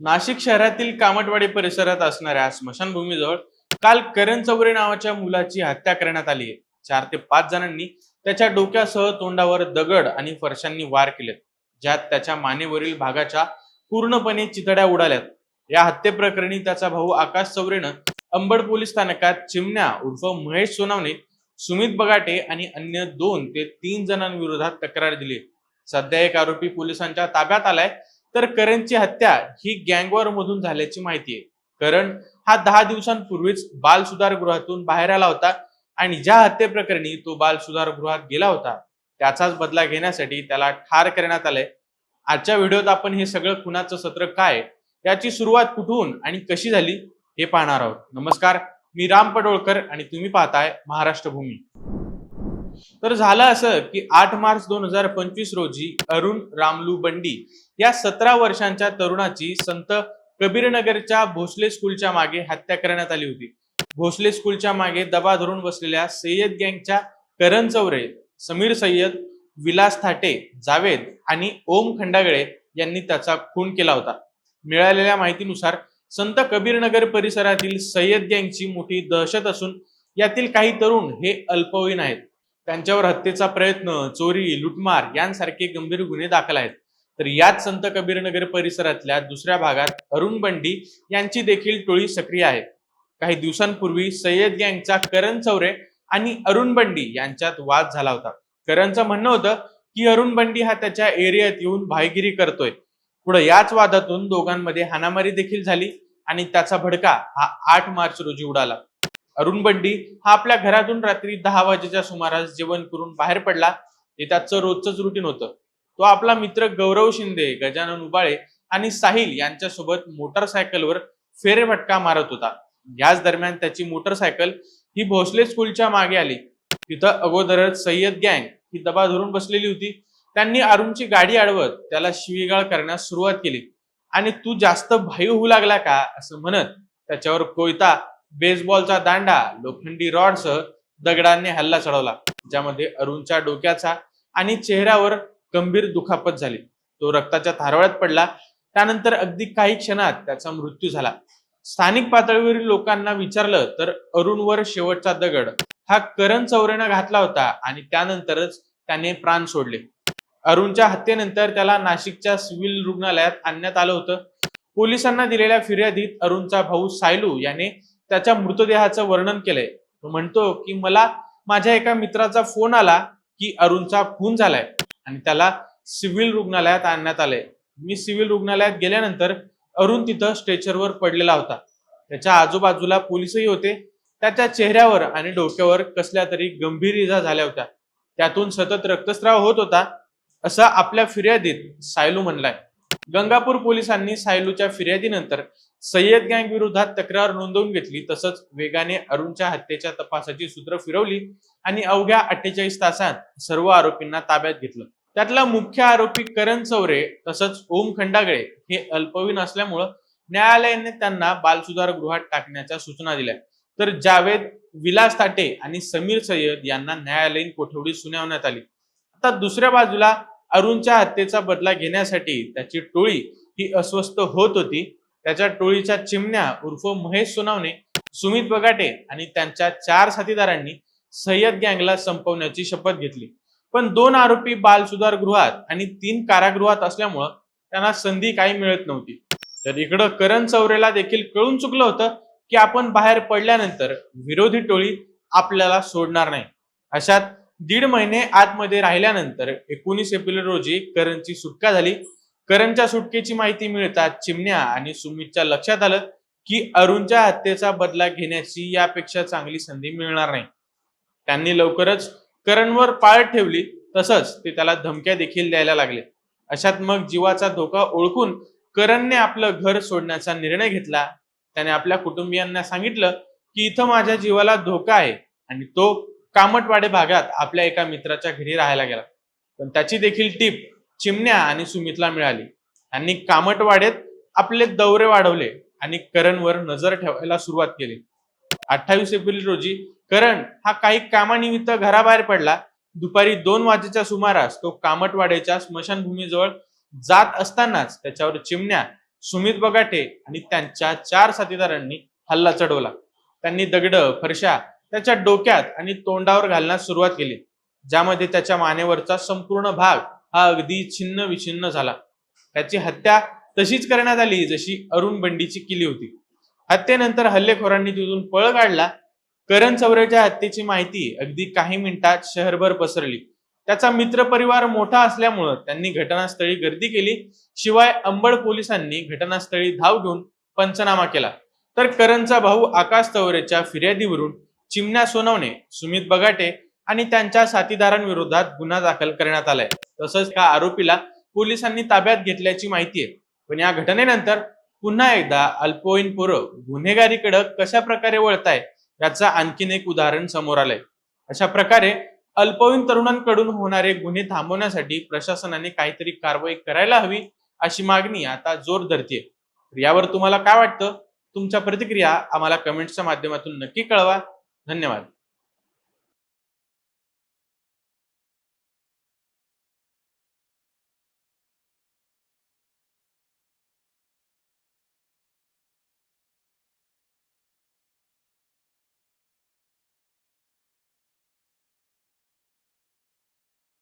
नाशिक शहरातील कामटवाडी परिसरात असणाऱ्या स्मशानभूमीजवळ काल करण चौरे नावाच्या मुलाची हत्या करण्यात आली आहे. चार ते पाच जणांनी त्याच्या डोक्यासह तोंडावर दगड आणि फरशांनी वार केलेत ज्यात त्याच्या मानेवरील भागाच्या पूर्णपणे चितड्या उडाल्यात. या हत्येप्रकरणी त्याचा भाऊ आकाश चौरेनं अंबड पोलीस स्थानकात चिमण्या उर्फ महेश सोनावणे सुमित बगाटे आणि अन्य दोन ते तीन जणांविरोधात तक्रार दिली. सध्या एक आरोपी पोलिसांच्या ताब्यात आलाय. तर करणची हत्या ही गँगवॉर मधून झाल्याची माहिती आहे. करण हा दहा दिवसांपूर्वीच बाल सुधारगृहातून बाहेर आला होता आणि ज्या हत्येप्रकरणी तो बाल सुधारगृहात गेला होता त्याचाच बदला घेण्यासाठी त्याला ठार करण्यात आलंय. आजच्या व्हिडिओत आपण हे सगळं खुनाचं सत्र काय याची सुरुवात कुठून आणि कशी झाली हे पाहणार आहोत. नमस्कार मी राम पडोळकर आणि तुम्ही पाहताय महाराष्ट्र भूमी तर झालं असं की आठ मार्च दोन हजार पंचवीस रोजी अरुण रामलू बंडी या सतरा वर्षांच्या तरुणाची संत कबीरनगरच्या भोसले स्कूलच्या मागे हत्या करण्यात आली होती. भोसले स्कूलच्या मागे दबा धरून बसलेल्या सय्यद गँगच्या करण चौरे समीर सय्यद विलास थाटे जावेद आणि ओम खंडागळे यांनी त्याचा खून केला होता. मिळालेल्या माहितीनुसार संत कबीरनगर परिसरातील सय्यद गँगची मोठी दहशत असून यातील काही तरुण हे अल्पवयीन आहेत. त्यांच्यावर हत्येचा प्रयत्न चोरी लुटमार यांसारखे गंभीर गुन्हे दाखल आहेत. तर याच संत कबीरनगर परिसरातल्या दुसऱ्या भागात अरुण बंडी यांची देखील टोळी सक्रिय आहे. काही दिवसांपूर्वी सय्यद गँगचा करण चौरे आणि अरुण बंडी यांच्यात वाद झाला होता. करणचं म्हणणं होतं की अरुण बंडी हा त्याच्या एरियात येऊन भाईगिरी करतोय. पुढे याच वादातून दोघांमध्ये हाणामारी देखील झाली आणि त्याचा भडका हा आठ मार्च रोजी उडाला. अरुण बंडी हा आपल्या घरातून रात्री दहा वाजेच्या सुमारास जेवण करून बाहेर पडला. हे त्याचं रोजच रुटीन होतं. तो आपला मित्र गौरव शिंदे गजानन उबाळे आणि साहिल यांच्यासोबत मोटरसायकलवर फेरफटका मारत होता. याच दरम्यान त्याची मोटरसायकल ही भोसले स्कूलच्या मागे आली. तिथं अगोदरच सय्यद गँग ही दबा धरून बसलेली होती. त्यांनी अरुणची गाडी अडवत त्याला शिवीगाळ करण्यास सुरुवात केली. आणि तू जास्त भाई होऊ लागला का? असं म्हणत त्याच्यावर कोयता बेसबॉलचा दांडा लोखंडी रॉडसह दगडांनी हल्ला चढवला. ज्यामध्ये अरुणच्या डोक्याचा आणि चेहऱ्यावर गंभीर दुखापत झाली. तो रक्ताच्या थारवळ्यात पडला. त्यानंतर अगदी काही क्षणात त्याचा मृत्यू झाला. स्थानिक पातळीवरील लोकांना विचारलं तर अरुणवर शेवटचा दगड हा करण चौरेनं घातला होता आणि त्यानंतरच त्याने प्राण सोडले. अरुणच्या हत्येनंतर त्याला नाशिकच्या सिव्हिल रुग्णालयात आणण्यात आलं होतं. पोलिसांना दिलेल्या फिर्यादीत अरुणचा भाऊ सायलू याने त्याच्या मृतदेहाचं वर्णन केलंय. तो म्हणतो की मला माझ्या एका मित्राचा फोन आला की अरुणचा खून झालाय आणि त्याला सिव्हिल रुग्णालयात आणण्यात आलंय. मी सिव्हिल रुग्णालयात गेल्यानंतर अरुण तिथं स्ट्रेचरवर पडलेला होता. त्याच्या आजूबाजूला पोलिसही होते. त्याच्या चेहऱ्यावर आणि डोक्यावर कसल्या तरी गंभीर इजा झाल्या होत्या. त्यातून सतत रक्तस्राव होत होता असं आपल्या फिर्यादीत सायलू म्हणलाय. गंगापूर पोलिसांनी सायलूच्या फिर्यादीनंतर सय्यद गँग विरोधात तक्रार नोंदवून घेतली. तसंच वेगाने अरुणच्या हत्येच्या तपासाची सूत्र फिरवली आणि अवघ्या अठ्ठेचाळीस तासात सर्व आरोपींना ताब्यात घेतलं. त्यातला मुख्य आरोपी करण चौरे तसंच ओम खंडागळे हे अल्पवीन असल्यामुळं न्यायालयाने त्यांना बालसुधार गृहात टाकण्याच्या सूचना दिल्या. तर जावेद विलास ताटे आणि समीर सय्यद यांना न्यायालयीन कोठडी सुनावण्यात आली. आता दुसऱ्या बाजूला अरुणच्या हत्येचा बदला घेण्यासाठी त्याची टोळी ही अस्वस्थ होत होती. त्याच्या टोळीच्या चिमण्या उर्फ महेश सुनावणे सुमित बगाटे आणि त्यांच्या चार साथीदारांनी सय्यद गँगला संपवण्याची शपथ घेतली. पण दोन आरोपी बाल सुधार गृहात आणि तीन कारागृहात असल्यामुळं त्यांना संधी काही मिळत नव्हती. तर इकडं करण चौरेला देखील कळून चुकलं होतं की आपण बाहेर पडल्यानंतर विरोधी टोळी आपल्याला सोडणार नाही. अशात दीड महिने आतमध्ये राहिल्यानंतर एकोणीस एप्रिल रोजी करणची सुटका झाली. करणच्या सुटकेची माहिती मिळताच चिमण्या आणि सुमितच्या लक्षात आलं की अरुणच्या हत्येचा बदला घेण्याची यापेक्षा चांगली संधी मिळणार नाही. त्यांनी लवकरच करणवर पाळ ठेवली तसंच ते त्याला धमक्या देखील द्यायला लागले. अशात मग जीवाचा धोका ओळखून करणने आपलं घर सोडण्याचा निर्णय घेतला. त्याने आपल्या कुटुंबियांना सांगितलं की इथं माझ्या जीवाला धोका आहे आणि तो कामटवाडे भागात आपल्या एका मित्राच्या घरी राहायला गेला. पण त्याची देखील टीप चिमण्या आणि सुमितला मिळाली. त्यांनी कामटवाडेत आपले दौरे वाढवले आणि करणवर नजर ठेवायला सुरुवात केली. अठ्ठावीस एप्रिल रोजी करण हा काही कामानिमित्त घराबाहेर पडला. दुपारी दोन वाजेच्या सुमारास तो कामटवाड्याच्या स्मशानभूमीजवळ जात असतानाच त्याच्यावर चिमण्या सुमित बगाटे आणि त्यांच्या चार साथीदारांनी हल्ला चढवला. त्यांनी दगड फरशा त्याच्या डोक्यात आणि तोंडावर घालण्यास सुरुवात केली. ज्यामध्ये त्याच्या मानेवरचा संपूर्ण भाग हा अगदी छिन्न विछिन्न झाला. त्याची हत्या तशीच करण्यात आली जशी अरुण बंडीची केली होती. हत्येनंतर हल्लेखोरांनी तिथून पळ काढला. करण चौरेच्या हत्येची माहिती अगदी काही मिनिटात शहरभर पसरली. त्याचा मित्र परिवार मोठा असल्यामुळं त्यांनी घटनास्थळी गर्दी केली. शिवाय अंबड पोलिसांनी घटनास्थळी धाव घेऊन पंचनामा केला. तर करणचा भाऊ आकाश चौरेच्या फिर्यादीवरून चिमण्या सोनवणे सुमित बगाटे आणि त्यांच्या साथीदारांविरोधात गुन्हा दाखल करण्यात आलाय. तसंच त्या आरोपीला पोलिसांनी ताब्यात घेतल्याची माहिती आहे. पण या घटनेनंतर पुन्हा एकदा अल्पवयीन पोरं गुन्हेगारीकडे कशा प्रकारे वळताय याचं आणखीन एक उदाहरण समोर आलंय. अशा प्रकारे अल्पवयीन तरुणांकडून होणारे गुन्हे थांबवण्यासाठी प्रशासनाने काहीतरी कारवाई करायला हवी अशी मागणी आता जोर धरतीये. यावर तुम्हाला काय वाटतं? तुमच्या प्रतिक्रिया आम्हाला कमेंट्सच्या माध्यमातून नक्की कळवा. धन्यवाद.